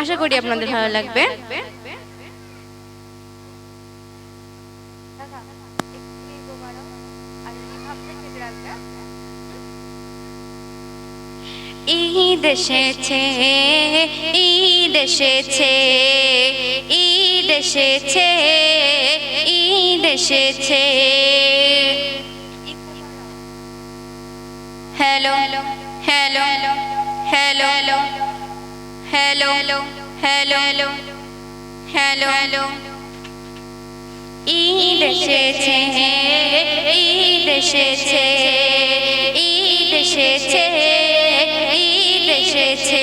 আশা করি আপনাদের ভালো লাগবে। ঈদ এসেছে ঈদ এসেছে ঈদ এসেছে ঈদ এসেছে। Hello hello hello hello. Hello hello hello Eid এসেছে ঈদ এসেছে ঈদ এসেছে ঈদ এসেছে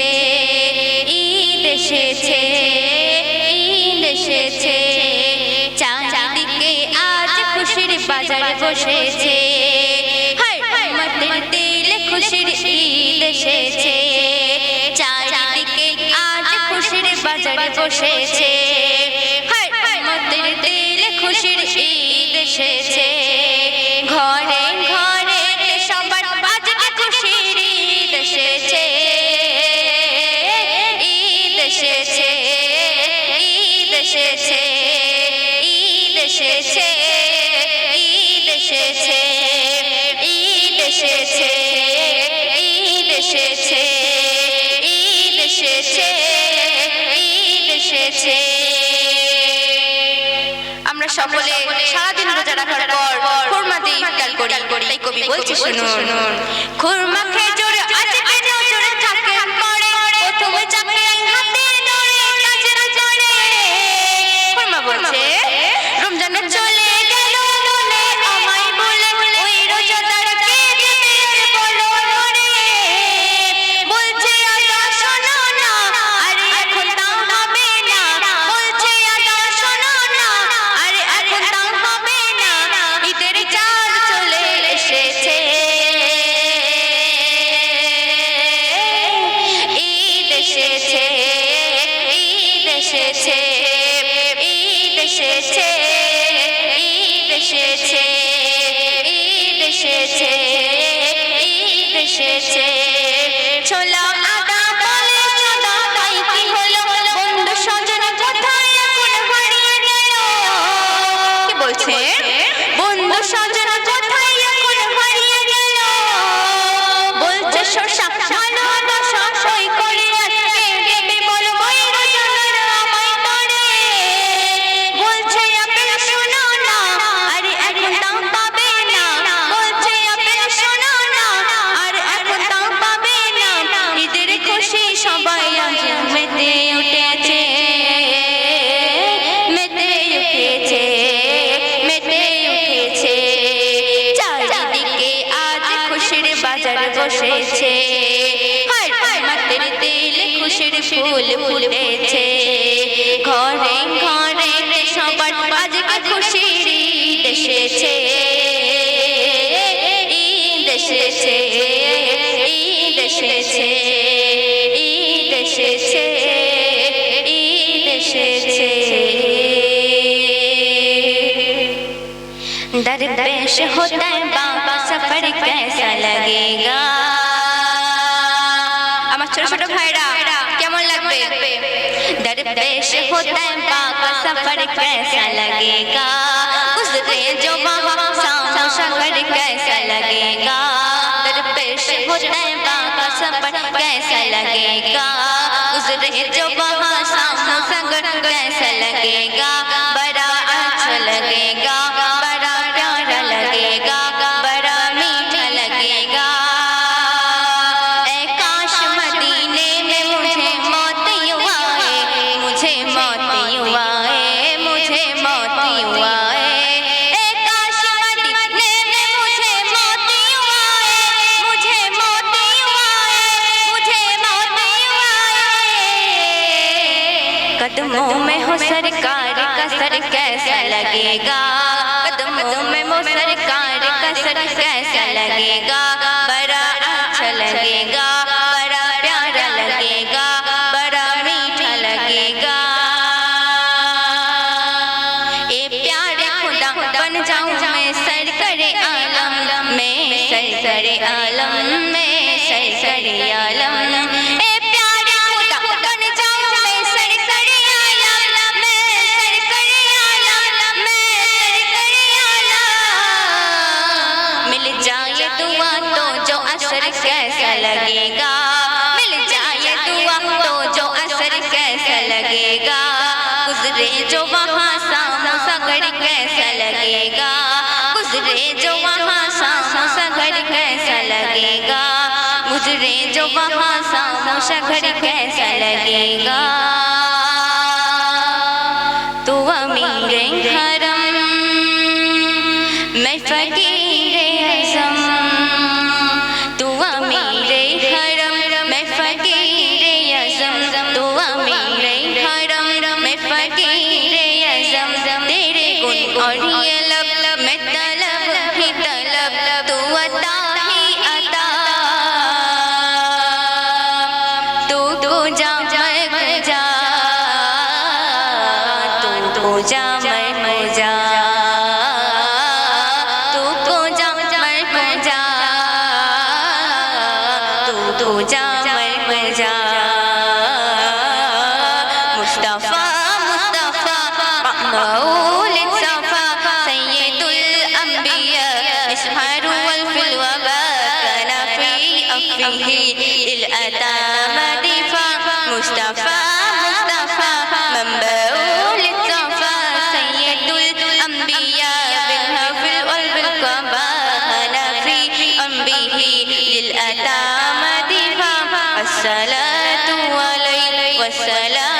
ঈদ এসেছে ঈদ এসেছে। চারিদিকে আজ খুশির বাজার বসেছে। সকলে সারাদিন রোজা রাখার পর ইফতার করি। তাই কবি বলছে শুনুন খেজুর এসেছে ছোলা ফুল ফুটেছে। ঘরে ঘরে সবার আজকে খুশি দেশেছে এসেছে, ঈদ এসেছে ঈদ এসেছে ঈদ এসেছে। দরবেশ হতে दरपेश हो है का सफ़र कैसा लगेगा? गुजरे जो वहाँ सामो सफ़र कैसा लगेगा? दरपेश हो है का सफ़र कैसा लगेगा? गुजरे जो वहाँ सामो सफ़र कैसा लगेगा? बड़ा अच्छा लगेगा। कदमों में हो सरकार का सर कैसा लगेगा? कदमों में हो सरकार का सर कैसा लगेगा? बड़ा अच्छा लगेगा, बड़ा प्यारा लगेगा, बड़ा मीठा लगेगा। ए प्यारे खुदा, बन जाऊँ मैं सर करे आलम में, सर करे आलम में, सर करे आलम कैसा लगेगा? मिल जाए दुआ तो जो असर कैसा लगेगा? गुजरे जो वहाँ सामो सगड़ कैसा लगेगा? गुजरे जो वहाँ सामो सगड़ कैसा लगेगा? गुजरे जो वहाँ सामो सगड़ कैसा लगेगा? तो अमीर हरम, मैं फकीर हसम। রে হরম মে ফকির আজম তু আমি রে হরম মে ফকির আজম তেরে গুণ অর ये लब लब मैं तलब ही तलब। तू अता ही अता। तू तू जा, मैं जा। तू तू जा به للأتام دفاع مصطفى مصطفى منبع للصفا سيد الأنبياء أنا في للأتام دفاع الصلاة عليه والسلام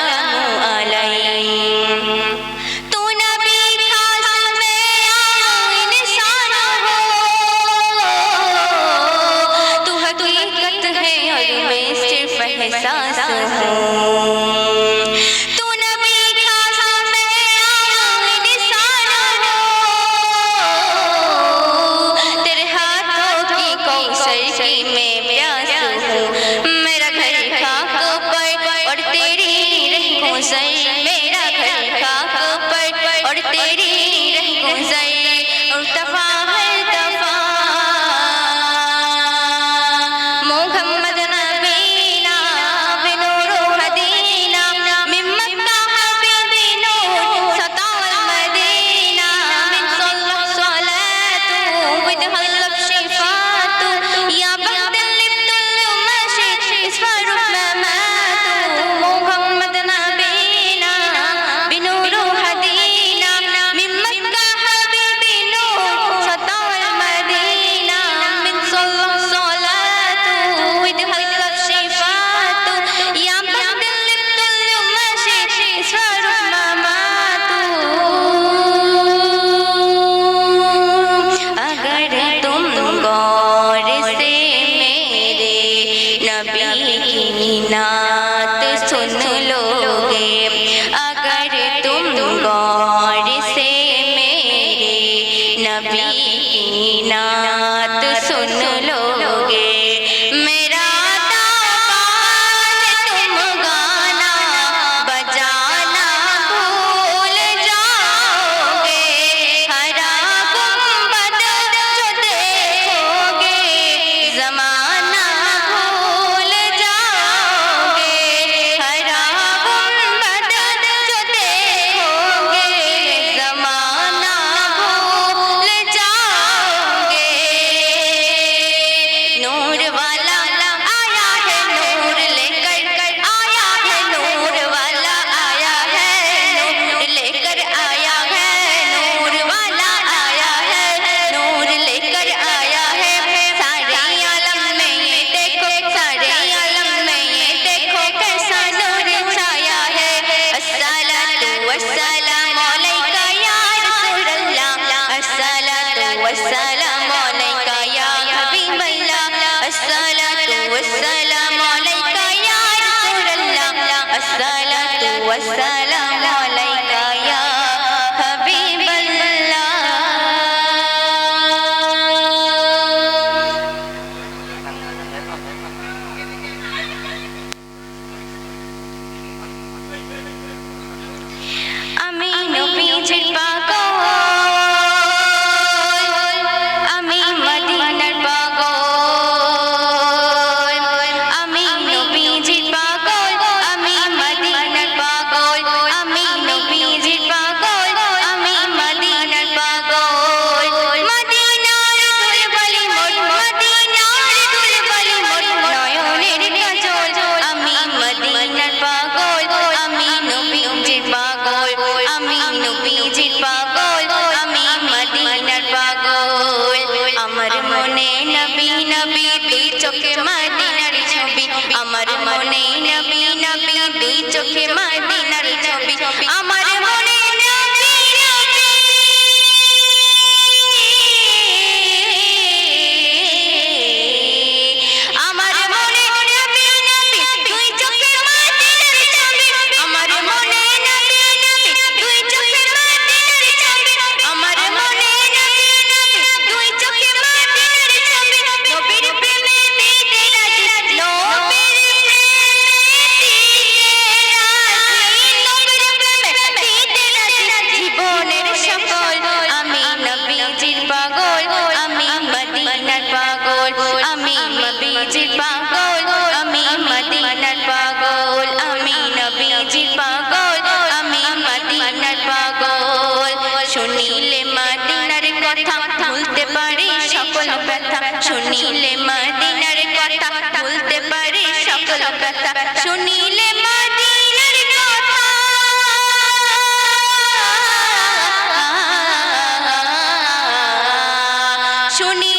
लोगे Cheap Bum. চোখে মদিনার ছবি আমার নবীজি পাগল, আমি মদিনার পাগল। শুনিলে মদিনার কথা ভুলতে পারি, সকল ব্যথা। শুনিলে মদিনার কথা ভুলতে পারি, সকল ব্যথা। শুনিলে শুনি